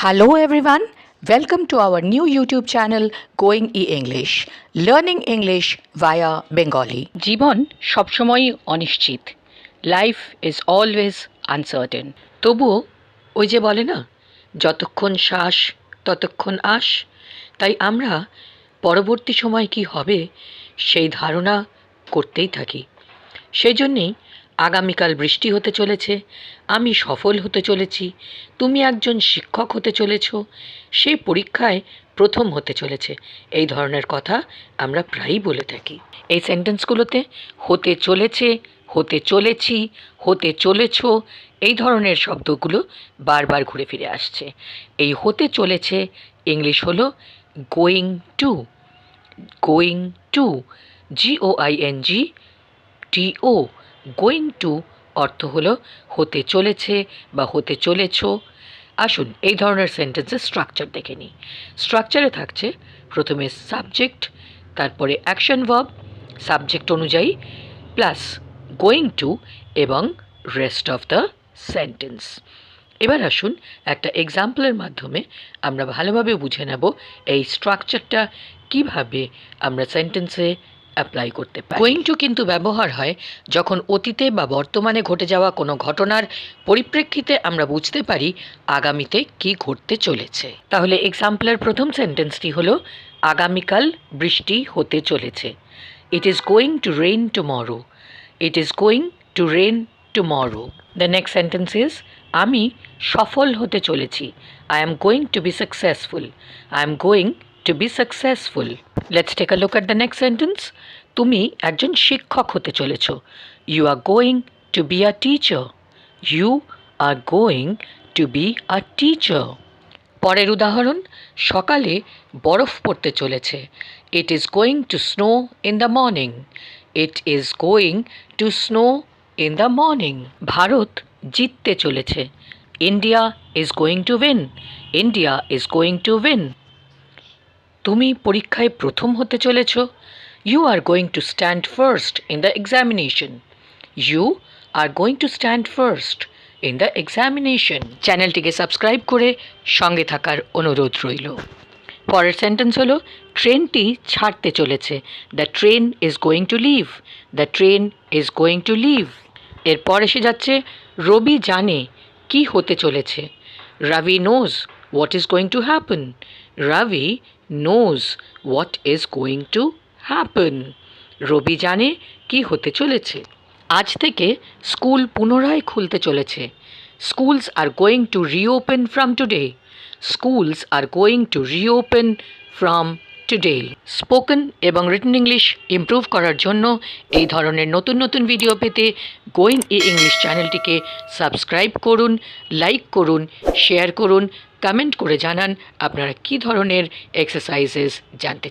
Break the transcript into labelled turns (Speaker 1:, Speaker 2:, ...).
Speaker 1: Hello everyone, welcome to our new YouTube channel Going E English, learning English via Bengali.
Speaker 2: জীবন সবসময়ই অনিশ্চিত। Life is always uncertain তবুও ওই যে বলে না যতক্ষণ শ্বাস ততক্ষণ আশ। তাই আমরা পরবর্তী সময় কি হবে সেই ধারণা করতেই থাকি। সেই জন্যেই আগামীকাল বৃষ্টি হতে চলেছে, আমি সফল হতে চলেছি, তুমি একজন শিক্ষক হতে চলেছ, সেই পরীক্ষায় প্রথম হতে চলেছে। এই ধরনের কথা আমরা প্রায়ই বলে থাকি। এই সেন্টেন্সগুলোতে হতে চলেছে, হতে চলেছি, হতে চলেছ, এই ধরনের শব্দগুলো বারবার ঘুরে ফিরে আসছে। এই হতে চলেছে ইংলিশ হলো going to going to G O I N G T O going to অর্থ হলো হতে চলেছে বা হতে চলেছ। আসুন এই ধরনের সেন্টেন্সের স্ট্রাকচার দেখে নিই। স্ট্রাকচারে থাকছে প্রথমে সাবজেক্ট তারপরে অ্যাকশন ভার্ব সাবজেক্ট অনুযায়ী প্লাস গোয়িং টু এবং রেস্ট অফ দ্য সেন্টেন্স এবার আসুন একটা এক্সাম্পলের মাধ্যমে আমরা ভালোভাবে বুঝে নেব এই স্ট্রাকচারটা কীভাবে আমরা সেন্টেন্সে অ্যাপ্লাই করতে পারি। গোয়িং টু কিন্তু ব্যবহার হয় যখন অতীতে বা বর্তমানে ঘটে যাওয়া কোনো ঘটনার পরিপ্রেক্ষিতে আমরা বুঝতে পারি আগামীতে কি ঘটতে চলেছে। তাহলে এক্সাম্পলের প্রথম সেন্টেন্সটি হলো, আগামীকাল বৃষ্টি হতে চলেছে। It is going to rain tomorrow it is going to rain tomorrow the next sentence is আমি সফল হতে চলেছি। I am going to be successful I am going to be successful let's take a look at the next sentence তুমি একজন শিক্ষক হতে চলেছ। You are going to be a teacher you are going to be a teacher পরের উদাহরণ, সকালে বরফ পড়তে চলেছে। It is going to snow in the morning it is going to snow in the morning Bharat জিততে চলেছে। India is going to win India is going to win তুমি পরীক্ষায় প্রথম হতে চলেছ। You are going to stand first in the examination you are going to stand first in the examination চ্যানেলটিকে subscribe করে সঙ্গে থাকার অনুরোধ রইল। পরের সেন্টেন্স হলো ট্রেনটি ছাড়তে চলেছে। The train is going to leave the train is going to leave এরপর এসে যাচ্ছে, রবি জানে কি হতে চলেছে। Ravi knows what is going to happen Ravi knows what is going to happen Rabi জানে কি হতে চলেছে আজ থেকে স্কুল পুনরায় খুলতে চলেছে schools are going to reopen from today schools are going to reopen from today spoken এবং রিটন ইংলিশ ইমপ্রুভ করার জন্য এই ধরনের নতুন নতুন ভিডিও পেতে গোয়িং ই ইংলিশ চ্যানেলটিকে সাবস্ক্রাইব করুন লাইক করুন শেয়ার করুন কমেন্ট করে জানান আপনারা কি ধরনের এক্সারসাইজেস জানতে